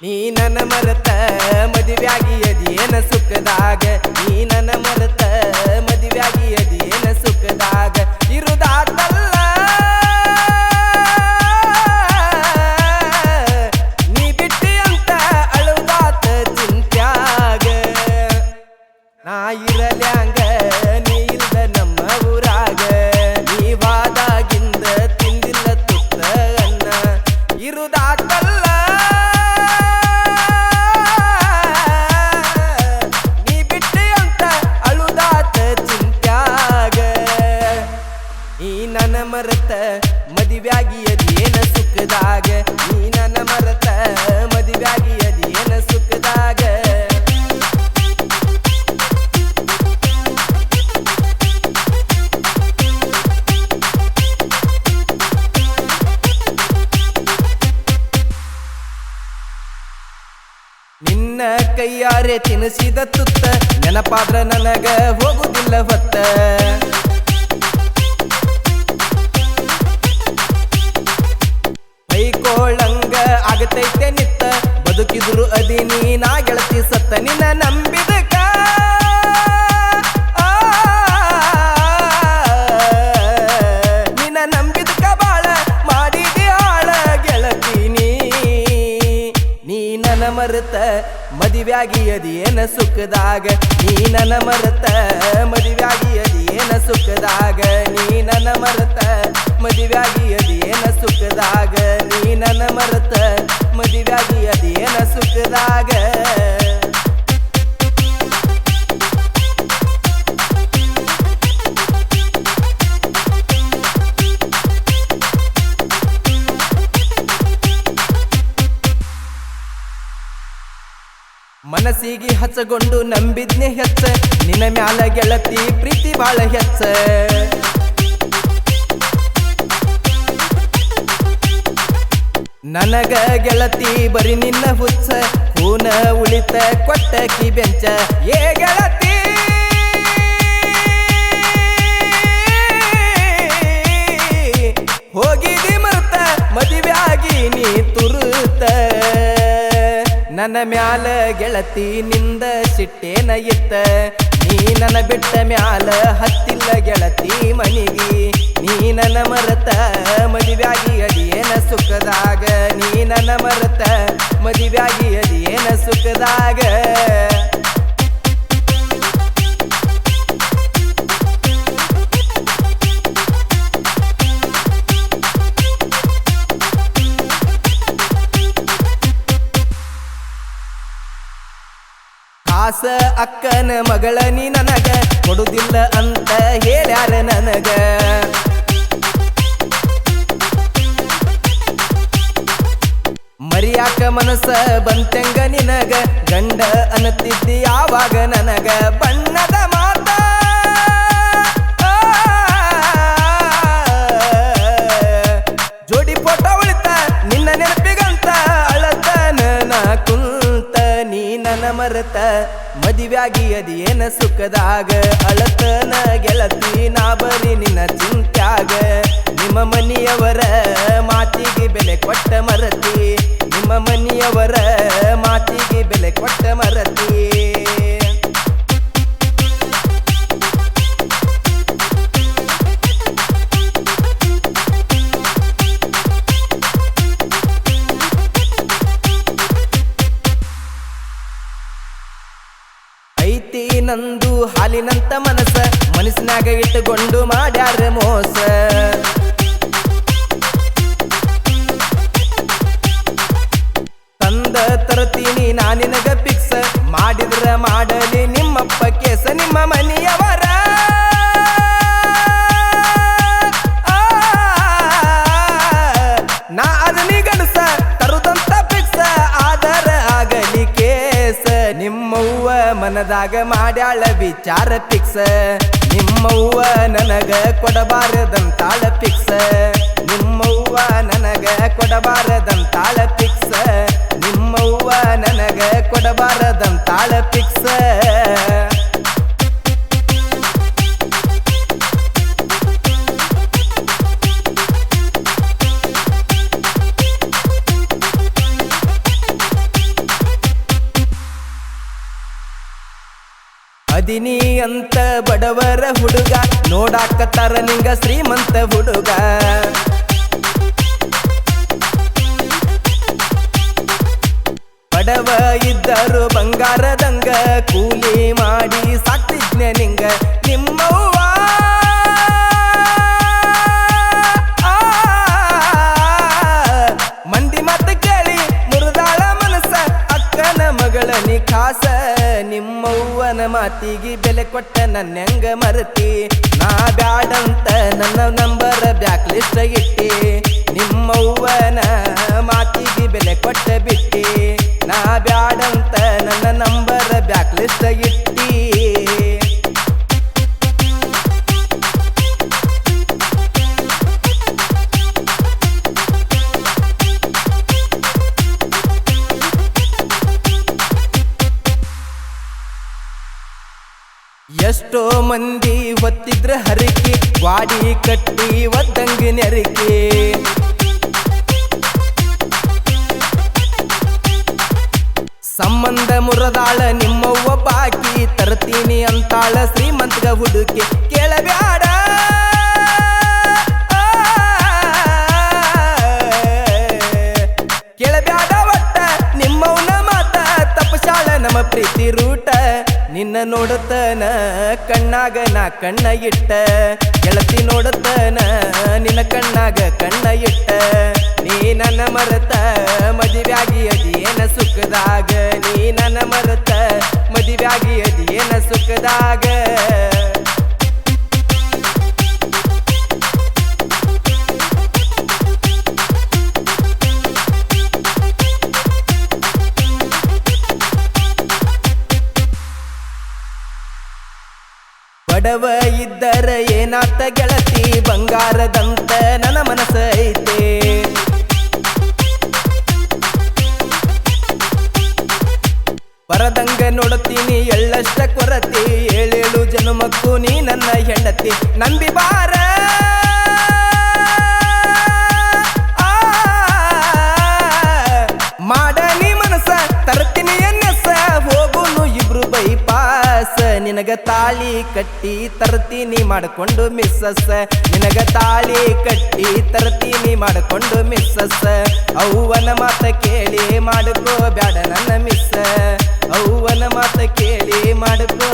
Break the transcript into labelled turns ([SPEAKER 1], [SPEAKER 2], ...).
[SPEAKER 1] ನೀ ನನ್ನ ಮರತ ಮದುವೆಯಾಗಿ ಅದೇನ ಸುಖದಾಗ? ನೀ ನನ್ನ ಮರತ ಮದುವೆಯಾಗಿ ಅದೇನ ಸುಖದಾಗ? ಇರುದಾತಲ್ಲ ನೀ ಬಿಟ್ಟಿ ಅಂತ ಅಳುದಾತ ಚಿಂತ್ಯಾಗ. ನಾ ಇರಲ್ಯಾಂಗ ನಿನ್ನ ಕೈಯಾರೆ ತಿನಿಸಿದ ತುತ್ತ, ನೆನಪಾದ್ರ ನನಗ ಹೋಗುದಿಲ್ಲ ಹೊತ್ತ. ಕೈಕೋಳಂಗ ಆಗತೈತೆ ನಿತ್ತ, ಬದುಕಿದ್ರು ಅದಿ ನೀನಾ ಗೆಳತಿ ಸತ್ತ, ನಿನ್ನ ನಂಬಿದಕ ಅದಿಯೇನ ಸುಖದಾಗ? ನೀ ನನ್ನ ಮರತ ಮದುವೆಯಾಗಿಯದಿ ಏನ ಸುಖದಾಗ? ನೀ ನನ್ನ ಮರತ ಮದುವೆಯಾಗಿಯದಿ ಏನ ಸುಖದಾಗ? ನೀ ನನ್ನ ಮರತ ಮದುವೆಯಾಗಿಯದಿ ಏನ ಸುಖದಾಗ? ಹಚ್ಚಗೊಂಡು ನಂಬಿದ್ನೆ ಹೆಚ್ಚ. ನಿನ್ನ ಮ್ಯಾಲ ಗೆಳತಿ ಪ್ರೀತಿ ಬಾಳ ಹೆಚ್ಚ. ನನಗ ಗೆಳತಿ ಬರಿ ನಿನ್ನ ಹುಚ್ಚ. ಹೂನ ಉಳಿತ ಕೊಟ್ಟಕಿ ಬೆಂಚ. ಏ ಗೆಳತಿ ನನ್ನ ಮ್ಯಾಲ ಗೆಳತಿ ನಿಂದ ಸಿಟ್ಟೇನ ಇತ್ತ ನೀ ನನ್ನ ಬಿಟ್ಟ ಮ್ಯಾಲ ಹತ್ತಿಲ್ಲ ಗೆಳತಿ ಮನಿಗಿ. ನೀ ನನ್ನ ಮರತ ಮದುವ್ಯಾಗಿ ಅದೇನ ಸುಖದಾಗ? ನೀ ನನ್ನ ಮರತ ಮದುವ್ಯಾಗಿ ಅದೇನ ಸುಖದಾಗ? ಅಕ್ಕನ ಮಗಳ ನೀ ನನಗ ಕೊಡುದಿಲ್ಲ ಅಂತ ಹೇಳ್ಯಾರ ನನಗ. ಮರಿಯಾಕ ಮನಸ ಬಂತೆಂಗ ನಿನಗ ಗಂಡ ಅನ್ನತಿದ್ದಿ ಯಾವಾಗ ನನಗ ಬಣ್ಣದ ಮದುವ್ಯಾಗಿ ಏನ ಸುಖದಾಗ? ಅಳತನ ಗೆಲತಿ ನಾ ಬರಿ ನಿನ್ನ ಚಿಂತ್ಯಾಗ. ನಿಮ್ಮ ಮನೆಯವರ ಮಾತಿಗೆ ಬೆಲೆ ಕೊಟ್ಟ ಮರತಿ. ನಿಮ್ಮ ಮನೆಯವರ ಮಾತಿಗೆ ಬೆಲೆ ಕೊಟ್ಟ ಮರತಿ. ಹಾಲಿನಂತ ಮನಸ್ಸ ಮನಸ್ಸಿನಾಗ ಇಟ್ಟುಕೊಂಡು ಮಾಡ್ಯಾರ ಮೋಸ. ಮನದಾಗ ಮಾಡ್ಯಾಳ ವಿಚಾರ ಪಿಕ್ಸ ನಿಮ್ಮವ್ವ ನನಗ ಕೊಡಬಾರದಂತಾಳ ಪಿಕ್ಸ ನಿಮ್ಮವ್ವ ನನಗ ಕೊಡಬಾರದಂತಾಳ ಪಿಕ್ಸ ನಿಮ್ಮವ್ವ ನನಗ ಕೊಡಬಾರದಂತಾಳ ಪಿಕ್ಸ ಮದಿನಿ ಅಂತ ಬಡವರ ಹುಡುಗ. ನೋಡಾಕತ್ತಾರ ನಿಂಗ ಶ್ರೀಮಂತ ಹುಡುಗ. ಬಡವ ಇದ್ದರು ಬಂಗಾರದಂಗ. ಕೂಲಿ ಮಾಡಿ ಸಾಕ್ತಿದ್ನೆ ನಿಂಗ. ನಿಮ್ಮವ್ವ ಮಾತಿಗೆ ಬೆಲೆ ಕೊಟ್ಟ ನನ್ನ ಹೆಂಗ ಮರತಿ? ನಾ ಬ್ಯಾಡಂತ ನನ್ನ ನಂಬರ್ ಬ್ಯಾಕ್ ಲಿಸ್ಟ್ ಇಟ್ಟಿ. ನಿಮ್ಮವ್ವನ ಮಾತಿಗೆ ಬೆಲೆ ಕೊಟ್ಟ ಬಿಟ್ಟಿ. ನಾ ಬ್ಯಾಡಂತ ಎಷ್ಟೋ ಮಂದಿ ಒತ್ತಿದ್ರ ಹರಕೆ ವಾಡಿ ಕಟ್ಟಿ ಒದ್ದಂಗ ನೆರಕೆ. ಸಂಬಂಧ ಮುರದಾಳ ನಿಮ್ಮವ್ವ ಬಾಕಿ ತರ್ತೀನಿ ಅಂತಾಳ ಶ್ರೀಮಂತಗ ಹುಡುಕಿ. ಕೇಳಬೇಡ ನಿನ್ನ ನೋಡತನ ಕಣ್ಣಾಗ ನಾ ಕಣ್ಣ ಇಟ್ಟ. ಗೆಳತಿ ನೋಡತನ ನಿನ್ನ ಕಣ್ಣಾಗ ಕಣ್ಣ ಇಟ್ಟ. ನೀ ನನ್ನ ಮರತ, ಮದುವೆಯಾಗಿ ಅದೇನ ಸುಖದಾಗ? ನೀ ನನ್ನ ಮರತ, ಮದುವ್ಯಾಗಿ ಅದೇನ ಸುಖದಾಗ? ಬಡವ ಇದ್ದರ ಏನಾತ ಗೆಳತಿ? ಬಂಗಾರದಂತ ನನ್ನ ಮನಸ್ಸೈತೆ ಬರದಂಗ ನೋಡುತ್ತೀನಿ ಎಳ್ಳಷ್ಟ ಕೊರತಿ. ಏಳೇಳು ಜನ್ಮಕ್ಕೂ ನೀ ನನ್ನ ಹೆಂಡತಿ. ನಂಬಿ ಬಾರ. ನಿನಗ ತಾಳಿ ಕಟ್ಟಿ ತರ್ತೀನಿ ಮಾಡಿಕೊಂಡು ಮಿಸ್ಸಸ್ ನಿನಗ ತಾಳಿ ಕಟ್ಟಿ ತರ್ತೀನಿ ಮಾಡಿಕೊಂಡು ಮಿಸ್ಸಸ್ ಅವ್ವನ ಮಾತ ಕೇಳಿ ಮಾಡ್ಕೋ ಬ್ಯಾಡ ನನ್ನ ಮಿಸ್ಸ ಅವ್ವನ ಮಾತ ಕೇಳಿ ಮಾಡ್ಕೋ